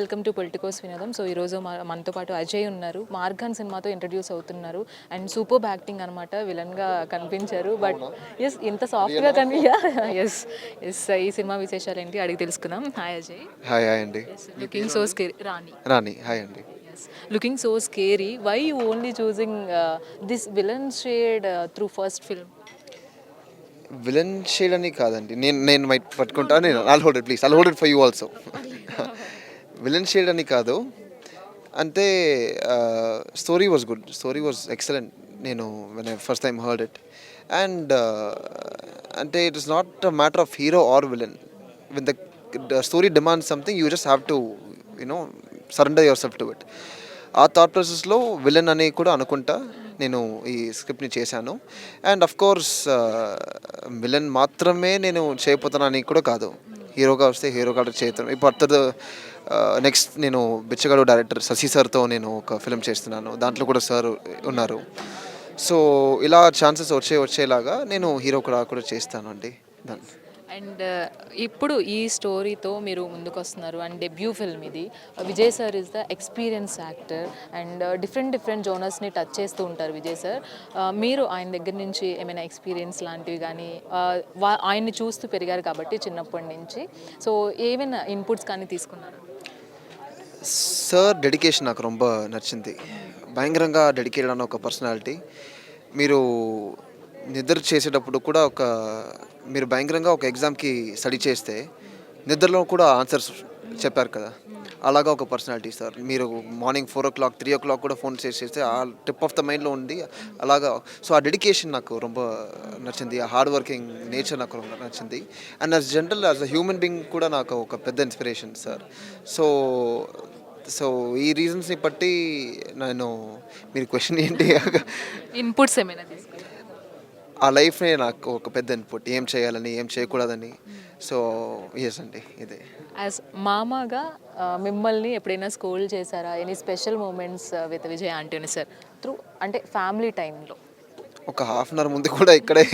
Welcome to Politicos Vinodam. So ఈరోజు మా- మనతో పాటు అజయ్ ఉన్నారు. మార్గాన్ సినిమాతో ఇంట్రడ్యూస్ అవుతున్నారు. అండ్ సూపర్ యాక్టింగ్ అనమాట విలన్గా కనిపించారు. బట్ ఎస్ ఇంత సాఫ్ట్గా కనిపి ఎస్ ఎస్ ఈ సినిమా విశేషాలు ఏంటి అడిగి తెలుసుకుందాం. హాయ్ అజయ్. హాయ్ హాయ్ అండి. Looking so scary Rani Rani hi అండి. Looking so scary why you only choosing this villain shade through first film villain shade అని కాదండి. నేను నేను పట్టుకుంటా. నేను all hold please all hold for you also villain shade అని కాదు. అంటే story was good story was excellent నేను when I first time heard it and అంటే it is not a matter of hero or villain win the story demand something you just have to you know surrender yourself to it ఆ thought ప్రాసెస్లో villain అని కూడా అనుకుంటా. నేను ఈ స్క్రిప్ట్ని చేశాను. And of course villain మాత్రమే నేను చేయబోతున్నానని కూడా కాదు. హీరోగా వస్తే హీరో కలర్ చేస్తాను ఇప్పుడు అర్థర్ నెక్స్ట్ నేను బిచ్చగాడు డైరెక్టర్ శశి సార్తో నేను ఒక ఫిల్మ్ చేస్తున్నాను. దాంట్లో కూడా సార్ ఉన్నారు. సో ఇలా ఛాన్సెస్ వచ్చే వచ్చేలాగా నేను హీరో కూడా కూడా చేస్తాను అండి. దాన్ని అండ్ uh, ఇప్పుడు ఈ స్టోరీతో మీరు ముందుకు వస్తున్నారు అండ్ డెబ్యూ ఫిల్మ్ ఇది. Vijay sir is the experience actor and different different జోనర్స్ని touch చేస్తూ ఉంటారు విజయ్ సార్ uh, మీరు ఆయన దగ్గర నుంచి ఏమైనా ఎక్స్పీరియన్స్ లాంటివి కానీ uh, వా- ఆయన్ని చూస్తూ పెరిగారు కాబట్టి చిన్నప్పటి నుంచి. సో ఏమైనా ఇన్పుట్స్ కానీ తీసుకున్నారు? సార్ డెడికేషన్ నాకు రొంబ నచ్చింది. భయంకరంగా డెడికేటెడ్ అన్న ఒక పర్సనాలిటీ మీరు నిద్ర చేసేటప్పుడు కూడా ఒక మీరు భయంకరంగా ఒక ఎగ్జామ్కి స్టడీ చేస్తే నిద్రలో కూడా ఆన్సర్స్ చెప్పారు కదా. అలాగా ఒక పర్సనాలిటీ సార్. మీరు morning four o'clock three o'clock కూడా ఫోన్ చేసేస్తే ఆ టిప్ ఆఫ్ ద మైండ్లో ఉండి అలాగా సో ఆ డెడికేషన్ నాకు రొంబ నచ్చింది. ఆ హార్డ్ వర్కింగ్ నేచర్ నాకు రొంబ నచ్చింది. And as general as a human being కూడా నాకు ఒక పెద్ద ఇన్స్పిరేషన్ సార్. సో సో ఈ రీజన్స్ని బట్టి నేను మీరు క్వశ్చన్ ఏంటి? ఇన్పుట్స్ ఏమైనా ఆ లైఫ్నే నాకు ఒక పెద్ద ఇన్పుట్. ఏం చేయాలని ఏం చేయకూడదని. సో ఎస్ అండి ఇదే. యాజ్ మామగా మిమ్మల్ని ఎప్పుడైనా స్కూల్ చేశారా? Any special moments with Vijay Antony sir through అంటే ఫ్యామిలీ టైంలో ఒక హాఫ్ అన్ అవర్ ముందు కూడా ఇక్కడే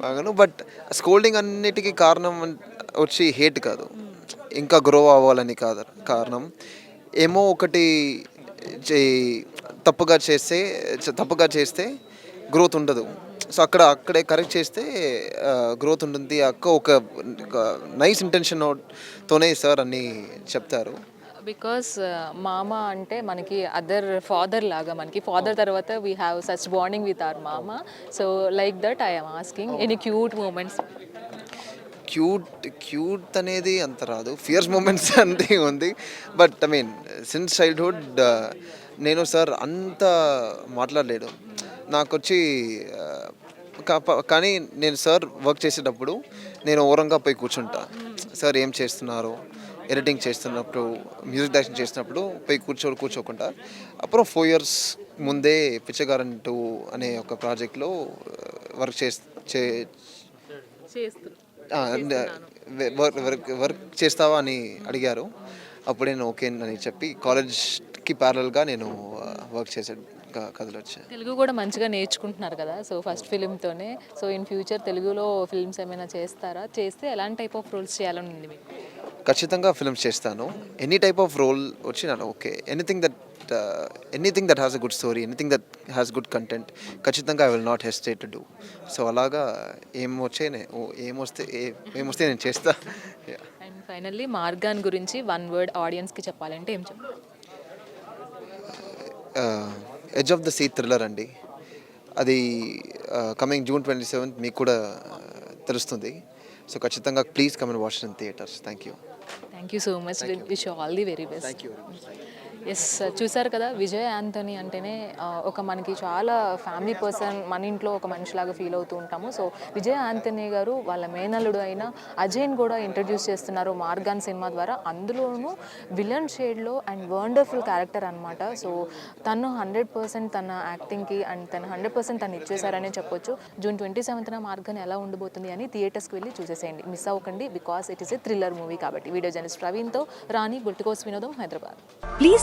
బాగాను బట్ స్కోల్డింగ్ అన్నిటికీ కారణం వచ్చి హేట్ కాదు. ఇంకా గ్రో అవ్వాలని కాదు కారణం. ఏమో ఒకటి తప్పుగా చేస్తే తప్పుగా చేస్తే గ్రోత్ ఉండదు. సో అక్కడ అక్కడే కరెక్ట్ చేస్తే గ్రోత్ ఉంటుంది. అక్క ఒక నైస్ ఇంటెన్షన్ తోనే సార్ అన్నీ చెప్తారు. బికాస్ మామ అంటే మనకి అదర్ ఫాదర్ లాగా మనకి ఫాదర్ తర్వాత we have such bonding with our మామ. So like that I'm asking any cute moments cute cute అనేది అంత రాదు. ఫియర్స్ మూమెంట్స్ అంతే ఉంది but I mean since childhood నేను సార్ అంత మాట్లాడలేడు నాకు వచ్చి కానీ నేను సార్ వర్క్ చేసేటప్పుడు నేను ఓరంగా పోయి కూర్చుంటా. సార్ ఏం చేస్తున్నారు? ఎడిటింగ్ చేస్తున్నప్పుడు మ్యూజిక్ డైరెక్షన్ చేస్తున్నప్పుడు పోయి కూర్చో కూర్చోకుండా అప్పుడు ఫోర్ ఇయర్స్ ముందే పిచ్చగారన్ టూ అనే ఒక ప్రాజెక్ట్లో వర్క్ చే వర్క్ వర్క్ చేస్తావా అని అడిగారు. అప్పుడే నేను ఓకే అని చెప్పి కాలేజ్కి ప్యారల్గా నేను వర్క్ క- కథలు వచ్చాను తెలుగు కూడా మంచిగా నేర్చుకుంటున్నారు కదా సో ఫస్ట్ ఫిలింతోనే. సో ఇన్ ఫ్యూచర్ తెలుగులో ఫిల్మ్స్ ఏమైనా చేస్తారా? చేస్తే ఎలాంటి టైప్ ఆఫ్ రోల్స్ చేయాలని ఉంది మీకు? ఖచ్చితంగా ఫిల్మ్స్ చేస్తాను. ఎనీ టైప్ ఆఫ్ రోల్ వచ్చి okay. Anything that anything that has a good story anything that has good content ఖచ్చితంగా I will not hesitate to do. So అలాగా ఏం వచ్చే నే- ఓ ఏం వస్తే ఏ- ఏం వస్తే నేను చేస్తా. అండ్ ఫైనల్లీ మార్గాన్ గురించి వన్ వర్డ్ ఆడియన్స్కి చెప్పాలంటే ఏం చెప్తారు edge of the seat thriller అండి. అది కమింగ్ జూన్ ట్వంటీ సెవెంత్ మీకు కూడా తెలుస్తుంది. సో ఖచ్చితంగా please come and watch in theatres thank you thank you so much wish all the very best thank you yes చూసారు కదా విజయ్ యాంథనీ అంటేనే ఒక మనకి చాలా ఫ్యామిలీ పర్సన్ మన ఇంట్లో ఒక మనిషిలాగా ఫీల్ అవుతూ ఉంటాము. సో విజయ్ యాంథనీ గారు వాళ్ళ మేనల్లుడు అయిన అజయ్ని కూడా ఇంట్రడ్యూస్ చేస్తున్నారు మార్గాన్ సినిమా ద్వారా. అందులోనూ విలన్ షేడ్లో అండ్ వండర్ఫుల్ క్యారెక్టర్ అనమాట సో తను హండ్రెడ్ పర్సెంట్ తన యాక్టింగ్కి అండ్ తను హండ్రెడ్ పర్సెంట్ తను ఇచ్చేసారనే చెప్పొచ్చు. జూన్ ట్వంటీ సెవెంత్న మార్గాన్ ఎలా ఉండబోతుంది అని థియేటర్స్కి వెళ్ళి చూసేసేయండి. మిస్ అవ్వకండి because it is a thriller movie కాబట్టి. వీడియో జర్నలిస్ట్ ప్రవీణ్తో రాణి గుల్టికోస్ వినోదం Hyderabad. Please